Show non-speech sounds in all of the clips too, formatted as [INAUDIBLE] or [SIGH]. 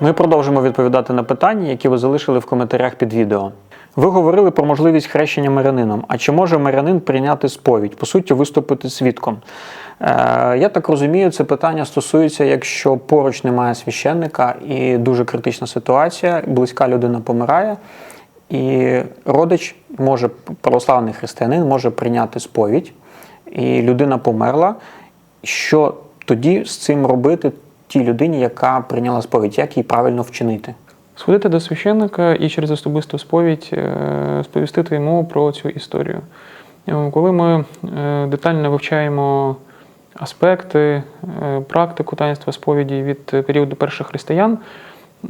Ми продовжимо відповідати на питання, які ви залишили в коментарях під відео. Ви говорили про можливість хрещення мирянином. А чи може мирянин прийняти сповідь, по суті, виступити свідком? Е, я так розумію, це питання стосується, якщо поруч немає священника і дуже критична ситуація, близька людина помирає, і родич може, православний християнин може прийняти сповідь, і людина померла. Що тоді з цим робити тій людині, яка прийняла сповідь? Як їй правильно вчинити? Сходити до священника і через особисту сповідь е, сповістити йому про цю історію. Е, Коли ми е, детально вивчаємо аспекти, практику таїнства сповіді від періоду перших християн,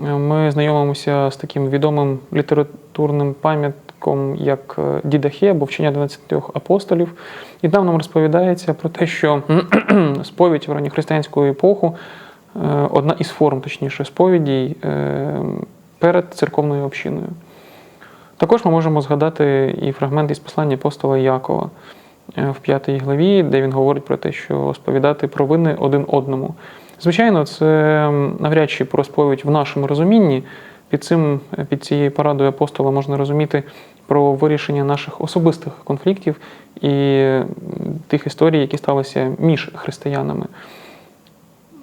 ми знайомимося з таким відомим літературним пам'ятком, як Дідахе або вчення 12 апостолів. І там нам розповідається про те, що [CLEARS THROAT] сповідь в ранньохристиянську епоху одна із форм, точніше, сповіді е, перед церковною общиною. Також ми можемо згадати і фрагмент із послання апостола Якова е, в п'ятій главі, де він говорить про те, що сповідати провини один одному. Звичайно, це навряд чи про сповідь в нашому розумінні. Під цим, під цією порадою апостола можна розуміти про вирішення наших особистих конфліктів і тих історій, які сталися між християнами.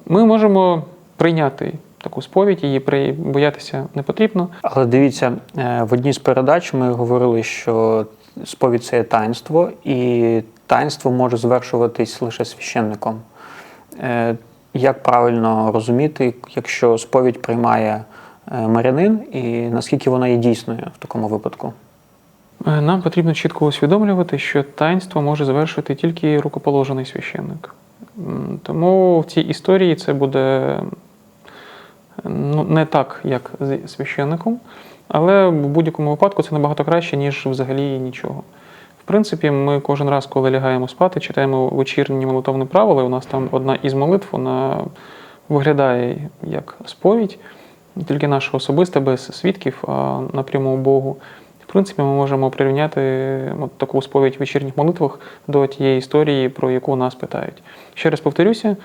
Ми можемо прийняти таку сповідь, її боятися не потрібно. Але дивіться, е, в одній з передач ми говорили, що сповідь це є таїнство, і таїнство може звершуватись лише священником. Е, Як правильно розуміти, якщо сповідь приймає е, мирянин, і наскільки вона є дійсною в такому випадку? Нам потрібно чітко усвідомлювати, що таїнство може завершити тільки рукоположений священник. Тому в цій історії це буде ну, не так, як з священником, але в будь-якому випадку це набагато краще, ніж взагалі нічого. В принципі, ми кожен раз, коли лягаємо спати, читаємо вечірні молитовні правила. У нас там одна із молитв, вона виглядає як сповідь, тільки наша особиста, без свідків, а напряму Богу. Принципі, ми можемо прирівняти от таку сповідь в вечірніх молитвах до тієї історії, про яку нас питають. Ще раз повторюся,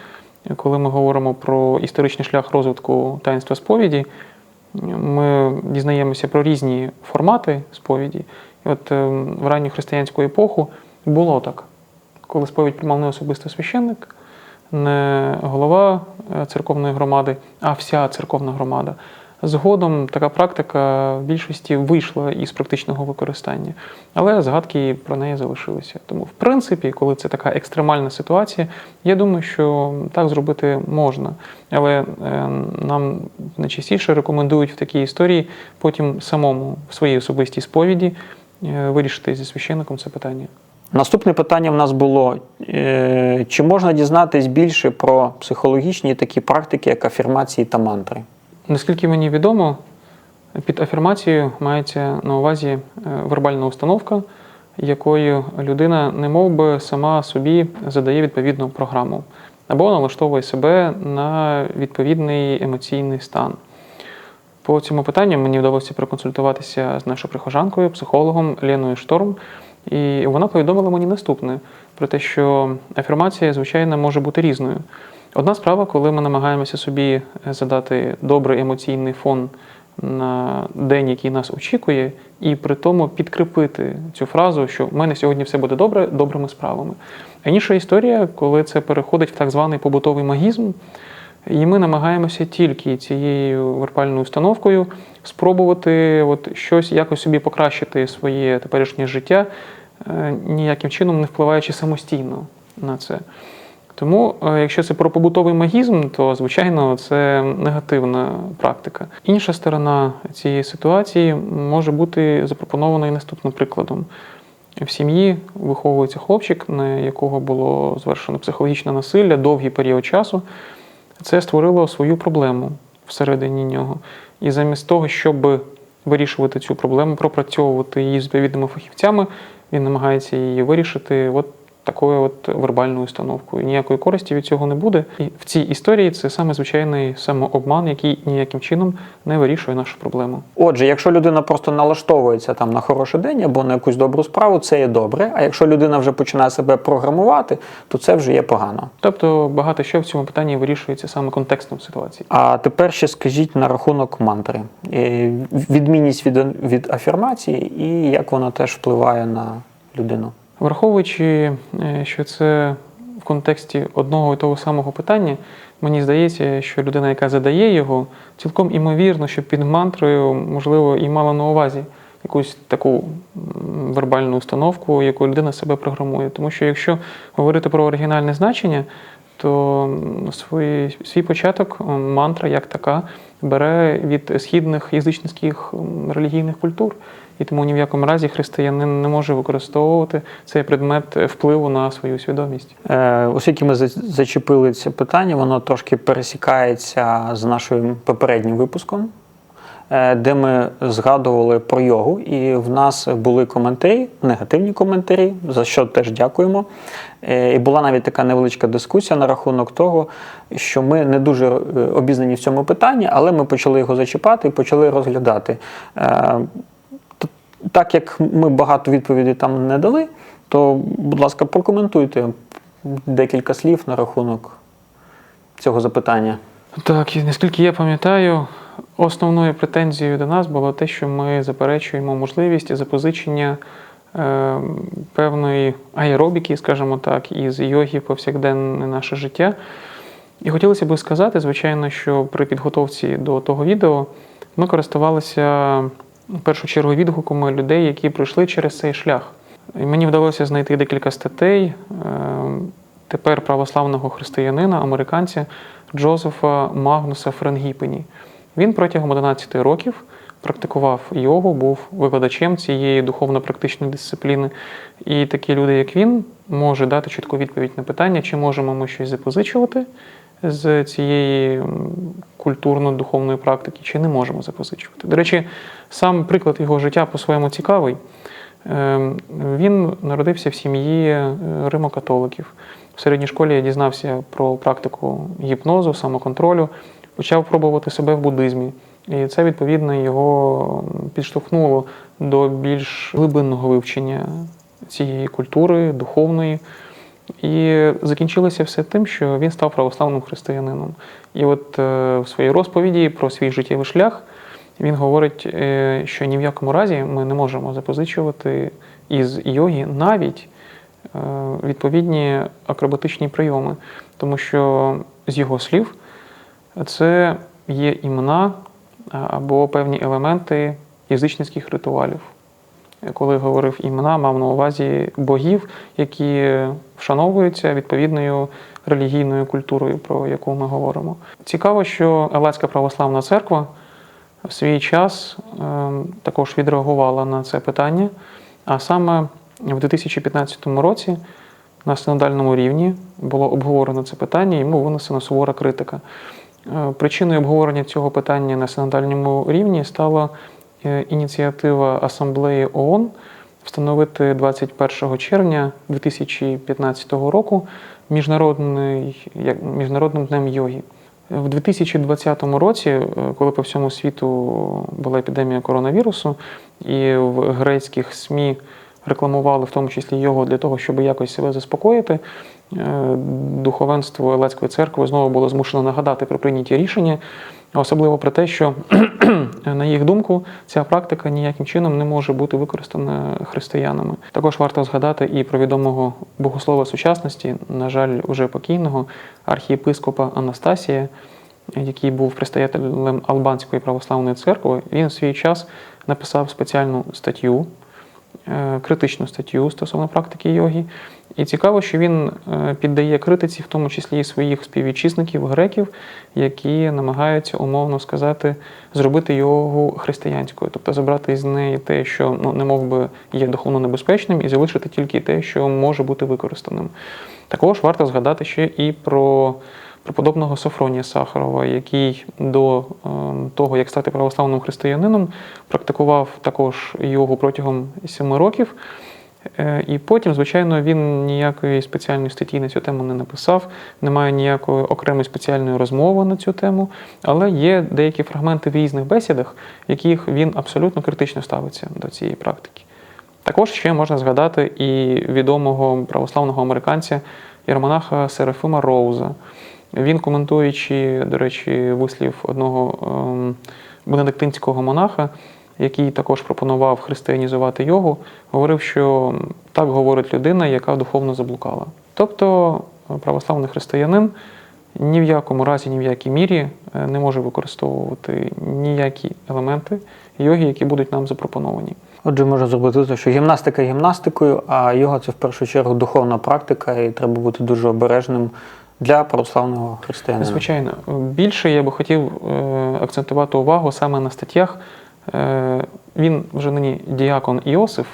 коли ми говоримо про історичний шлях розвитку таїнства сповіді, ми дізнаємося про різні формати сповіді. І от е, в ранню християнську епоху було так, коли сповідь приймав не особисто священник, не голова е, церковної громади, а вся церковна громада. Згодом така практика в більшості вийшла із практичного використання, але згадки про неї залишилися. Тому, в принципі, коли це така екстремальна ситуація, я думаю, що так зробити можна. Але е, нам найчастіше рекомендують в такій історії потім самому в своїй особистій сповіді е, вирішити зі священником це питання. Наступне питання в нас було: е, чи можна дізнатись більше про психологічні такі практики, як афірмації та мантри? Наскільки мені відомо, під афірмацією мається на увазі е, вербальна установка, якою людина не мов би сама собі задає відповідну програму або налаштовує себе на відповідний емоційний стан. По цьому питанню мені вдалося проконсультуватися з нашою прихожанкою, психологом Леною Шторм, і вона повідомила мені наступне: про те, що афірмація, звичайно, може бути різною. Одна справа, коли ми намагаємося собі задати добрий емоційний фон на день, який нас очікує, і при тому підкріпити цю фразу, що в мене сьогодні все буде добре, добрими справами. А інша історія, коли це переходить в так званий побутовий магізм, і ми намагаємося тільки цією вербальною установкою спробувати от щось якось собі покращити своє теперішнє життя, е, ніяким чином не впливаючи самостійно на це. Тому, е, якщо це про побутовий магізм, то звичайно це негативна практика. Інша сторона цієї ситуації може бути запропонована і наступним прикладом. В сім'ї виховується хлопчик, на якого було звершено психологічне насилля довгий період часу. Це створило свою проблему всередині нього. І замість того, щоб вирішувати цю проблему, пропрацьовувати її з відповідними фахівцями, він намагається її вирішити от такою от вербальною установкою. Ніякої користі від цього не буде. І в цій історії це саме звичайний самообман, який ніяким чином не вирішує нашу проблему. Отже, якщо людина просто налаштовується там на хороший день або на якусь добру справу, це є добре. А якщо людина вже починає себе програмувати, то це вже є погано. Тобто багато що в цьому питанні вирішується саме контекстом ситуації. А тепер ще скажіть на рахунок мантри. Е, Відмінність від, від афірмації і як вона теж впливає на людину. Враховуючи, е, що це в контексті одного і того самого питання, мені здається, що людина, яка задає його, цілком імовірно, що під мантрою, можливо, і мала на увазі якусь таку вербальну установку, яку людина себе програмує. Тому що якщо говорити про оригінальне значення, то свій, свій початок мантра як така бере від східних язичницьких релігійних культур. І тому ні в якому разі християнин не може використовувати цей предмет впливу на свою свідомість. Е, Оскільки ми зачепили це питання, воно трошки пересікається з нашим попереднім випуском, е, де ми згадували про йогу, і в нас були коментарі, негативні коментарі, за що теж дякуємо. Е, І була навіть така невеличка дискусія на рахунок того, що ми не дуже е, обізнані в цьому питанні, але ми почали його зачіпати і почали розглядати. Так як ми багато відповідей там не дали, то, будь ласка, прокоментуйте декілька слів на рахунок цього запитання. Так, наскільки я пам'ятаю, основною претензією до нас було те, що ми заперечуємо можливість запозичення е, певної аеробіки, скажімо так, із йоги повсякденне наше життя. І хотілося б сказати, звичайно, що при підготовці до того відео ми користувалися в першу чергу відгуками людей, які пройшли через цей шлях. І мені вдалося знайти декілька статей е, тепер православного християнина, американця Джозефа Магнуса Френгіпені. Він протягом 11 років практикував йогу, був викладачем цієї духовно-практичної дисципліни. І такі люди, як він, може дати чітку відповідь на питання, чи можемо ми щось запозичувати з цієї культурно-духовної практики, чи не можемо запозичувати. До речі, сам приклад його життя по-своєму цікавий. Ем, Він народився в сім'ї е, римокатоликів. В середній школі я дізнався про практику гіпнозу, самоконтролю, почав пробувати себе в буддизмі. І це, відповідно, його підштовхнуло до більш глибинного вивчення цієї культури, духовної. І закінчилося все тим, що він став православним християнином. І от е, в своїй розповіді про свій життєвий шлях він говорить, е, що ні в якому разі ми не можемо запозичувати із йоги навіть е, відповідні акробатичні прийоми, тому що з його слів це є імена або певні елементи язичницьких ритуалів. Коли говорив імена, мав на увазі богів, які вшановуються відповідною релігійною культурою, про яку ми говоримо. Цікаво, що Елецька православна церква в свій час ем, також відреагувала на це питання. А саме в 2015 році на синодальному рівні було обговорено це питання, і йому винесена сувора критика. Е, Причиною обговорення цього питання на синодальному рівні стала е, ініціатива Асамблеї ООН встановити 21 червня 2015 року міжнародний, як, Міжнародним днем йоги. В 2020 році, е, коли по всьому світу була епідемія коронавірусу, і в грецьких СМІ рекламували в тому числі його для того, щоб якось себе заспокоїти, е, духовенство Елецької церкви знову було змушено нагадати про прийняті рішення, особливо про те, що, [CLEARS THROAT] на їх думку, ця практика ніяким чином не може бути використана християнами. Також варто згадати і про відомого богослова сучасності, на жаль, уже покійного архієпископа Анастасія, який був предстоятелем Албанської православної церкви. Він в свій час написав спеціальну статтю критичну статтю стосовно практики йоги. І цікаво, що він е, піддає критиці, в тому числі і своїх співвітчизників, греків, які намагаються, умовно сказати, зробити йогу християнською, тобто забрати з неї те, що ну, не мов би є духовно небезпечним, і залишити тільки те, що може бути використаним. Також варто згадати ще і про преподобного Софронія Сахарова, який до ем, того, як стати православним християнином, практикував також йогу протягом семи років. Е, І потім, звичайно, він ніякої спеціальної статті на цю тему не написав, немає ніякої окремої спеціальної розмови на цю тему, але є деякі фрагменти в різних бесідах, в яких він абсолютно критично ставиться до цієї практики. Також ще можна згадати і відомого православного американця єромонаха Серафима Роуза. Він, коментуючи, до речі, вислів одного ем, бенедиктинського монаха, який також пропонував християнізувати йогу, говорив, що так говорить людина, яка духовно заблукала. Тобто православний християнин ні в якому разі, ні в якій мірі е, не може використовувати ніякі елементи йоги, які будуть нам запропоновані. Отже, можна зробити що гімнастика гімнастикою, а йога це в першу чергу духовна практика, і треба бути дуже обережним для православного християнина. Звичайно, більше я би хотів е, акцентувати увагу саме на статтях. Е, Він вже нині діакон Іосиф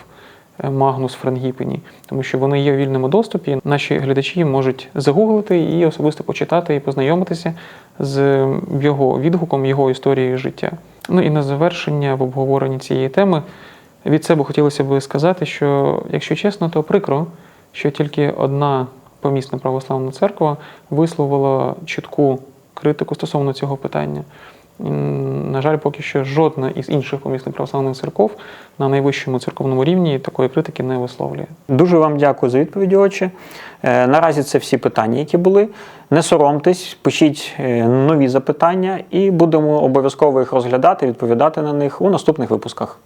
е, Магнус Франгіпені, тому що вони є у вільному доступі. Наші глядачі можуть загуглити і особисто почитати і познайомитися з його відгуком, його історією життя. Ну і на завершення в обговоренні цієї теми від себе хотілося б сказати, що, якщо чесно, то прикро, що тільки одна помісна православна церква висловила чітку критику стосовно цього питання. На жаль, поки що жодна із інших помісних православних церков на найвищому церковному рівні такої критики не висловлює. Дуже вам дякую за відповіді, отче. Е, Наразі це всі питання, які були. Не соромтесь, пишіть е, нові запитання, і будемо обов'язково їх розглядати, відповідати на них у наступних випусках.